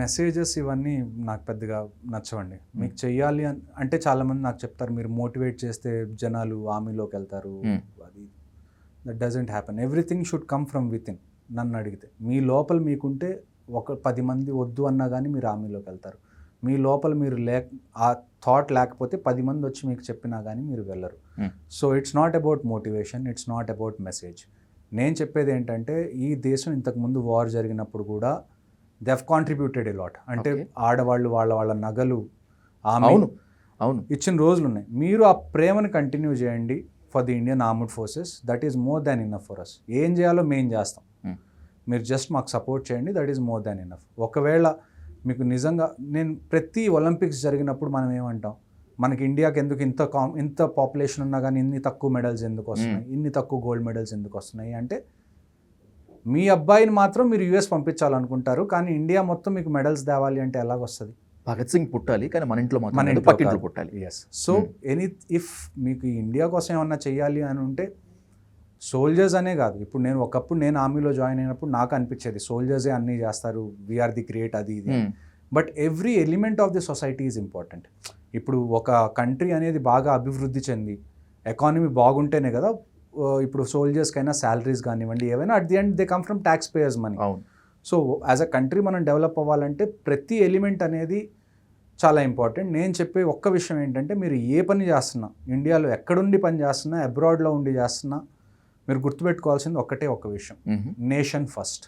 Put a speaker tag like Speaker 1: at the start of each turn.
Speaker 1: Messages ఇవన్నీ నాకు పెద్దగా నచ్చవండి. మీకు చెయ్యాలి అని అంటే చాలామంది నాకు చెప్తారు మీరు మోటివేట్ చేస్తే జనాలు ఆర్మీలోకి వెళ్తారు. అది that doesn't happen everything should come from with in నన్ను అడిగితే. మీ లోపల మీకుంటే ఒక పది మంది వద్దు అన్నా కానీ మీరు ఆర్మీలోకి వెళ్తారు. మీ లోపల మీరు లేక ఆ థాట్ లేకపోతే పది మంది వచ్చి మీకు చెప్పినా కానీ మీరు వెళ్ళరు. So it's not about motivation it's not about message నేను చెప్పేది ఏంటంటే ఈ దేశం ఇంతకుముందు వార్ జరిగినప్పుడు కూడా దే కాంట్రిబ్యూటెడ్ లాట్ అంటే. ఆడవాళ్ళు వాళ్ళ వాళ్ళ నగలు
Speaker 2: అవును అవును.
Speaker 1: ఇచ్చిన రోజులు ఉన్నాయి మీరు ఆ ప్రేమను కంటిన్యూ చేయండి for the Indian armed forces that is more than enough for us ఏం చేయాలో మేము చేస్తాం.
Speaker 2: Hmm.
Speaker 1: మీరు జస్ట్ మాకు సపోర్ట్ చేయండి. That is more than enough ఒకవేళ మీకు నిజంగా నేను ప్రతి ఒలింపిక్స్ జరిగినప్పుడు మనం ఏమంటాం? మనకి ఇండియాకి ఎందుకు ఇంత కాం ఇంత పాపులేషన్ ఉన్నా కానీ ఇన్ని తక్కువ మెడల్స్ ఎందుకు వస్తున్నాయి? ఇన్ని తక్కువ గోల్డ్ మెడల్స్ ఎందుకు వస్తున్నాయి? అంటే మీ అబ్బాయిని మాత్రం మీరు యూఎస్ పంపించాలనుకుంటారు కానీ ఇండియా మొత్తం మీకు మెడల్స్ తేవాలి అంటే ఎలాగొస్తుంది?
Speaker 2: భగత్ సింగ్ పుట్టాలి కానీ మన ఇంట్లో
Speaker 1: మన ఇంట్లో
Speaker 2: పక్కింట్లో. పుట్టాలి.
Speaker 1: ఎస్ సో ఎనీ ఇఫ్ మీకు ఇండియా కోసం ఏమన్నా చెయ్యాలి అని ఉంటే సోల్జర్స్ అనే కాదు. ఇప్పుడు నేను ఒకప్పుడు నేను ఆర్మీలో జాయిన్ అయినప్పుడు నాకు అనిపించేది సోల్జర్సే అన్నీ చేస్తారు వీఆర్ ది గ్రేట్ అది ఇది. But every element of the society is important ఇప్పుడు ఒక కంట్రీ అనేది బాగా అభివృద్ధి చెంది ఎకానమీ బాగుంటేనే కదా ఇప్పుడు సోల్జర్స్కైనా శాలరీస్ కానివ్వండి ఏవైనా at the end they come from tax payers money
Speaker 2: అవును.
Speaker 1: సో యాజ్ అ కంట్రీ మనం డెవలప్ అవ్వాలంటే ప్రతి ఎలిమెంట్ అనేది చాలా ఇంపార్టెంట్ నేను చెప్పే ఒక్క విషయం ఏంటంటే మీరు ఏ పని చేస్తున్నా ఇండియాలో ఎక్కడుండి పని చేస్తున్నా అబ్రాడ్లో ఉండి చేస్తున్నా మీరు గుర్తుపెట్టుకోవాల్సింది ఒక్కటే ఒక్క విషయం. Nation first